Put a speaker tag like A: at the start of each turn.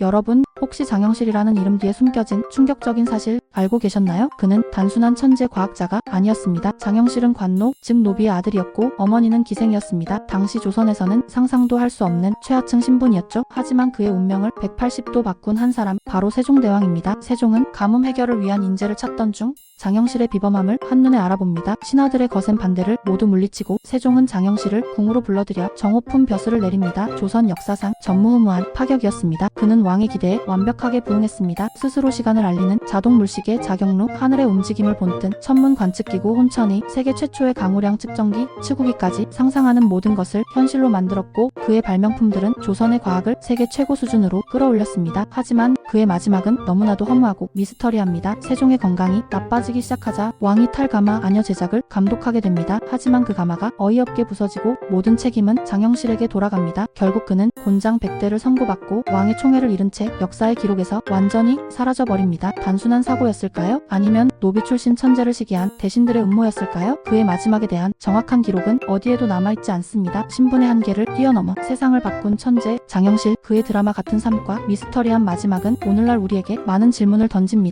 A: 여러분, 혹시 장영실이라는 이름 뒤에 숨겨진 충격적인 사실 알고 계셨나요? 그는 단순한 천재 과학자가 아니었습니다. 장영실은 관노, 즉 노비의 아들이었고 어머니는 기생이었습니다. 당시 조선에서는 상상도 할 수 없는 최하층 신분이었죠. 하지만 그의 운명을 180도 바꾼 한 사람, 바로 세종대왕입니다. 세종은 가뭄 해결을 위한 인재를 찾던 중 장영실의 비범함을 한눈에 알아봅니다. 신하들의 거센 반대를 모두 물리치고 세종은 장영실을 궁으로 불러들여 정오품 벼슬을 내립니다. 조선 역사상 전무후무한 파격이었습니다. 그는 왕의 기대에 완벽하게 부응했습니다. 스스로 시간을 알리는 자동 물 시계 자경루, 하늘의 움직임을 본뜬 천문 관측기구 혼천이 세계 최초의 강우량 측정기, 치구기까지 상상하는 모든 것을 현실로 만들었고 그의 발명품들은 조선의 과학을 세계 최고 수준으로 끌어올렸습니다. 하지만 그의 마지막은 너무나도 허무하고 미스터리합니다. 세종의 건강이 나빠지기 시작하자 왕이 탈가마 아녀 제작을 감독하게 됩니다. 하지만 그 가마가 어이없게 부서지고 모든 책임은 장영실에게 돌아갑니다. 결국 그는 곤장 100대를 선고받고 왕의 총애를 잃은 채 역사의 기록에서 완전히 사라져버립니다. 단순한 사고 였을까요? 아니면 노비 출신 천재를 시기한 대신들의 음모였을까요? 그의 마지막에 대한 정확한 기록은 어디에도 남아있지 않습니다. 신분의 한계를 뛰어넘어 세상을 바꾼 천재 장영실 그의 드라마 같은 삶과 미스터리한 마지막은 오늘날 우리에게 많은 질문을 던집니다.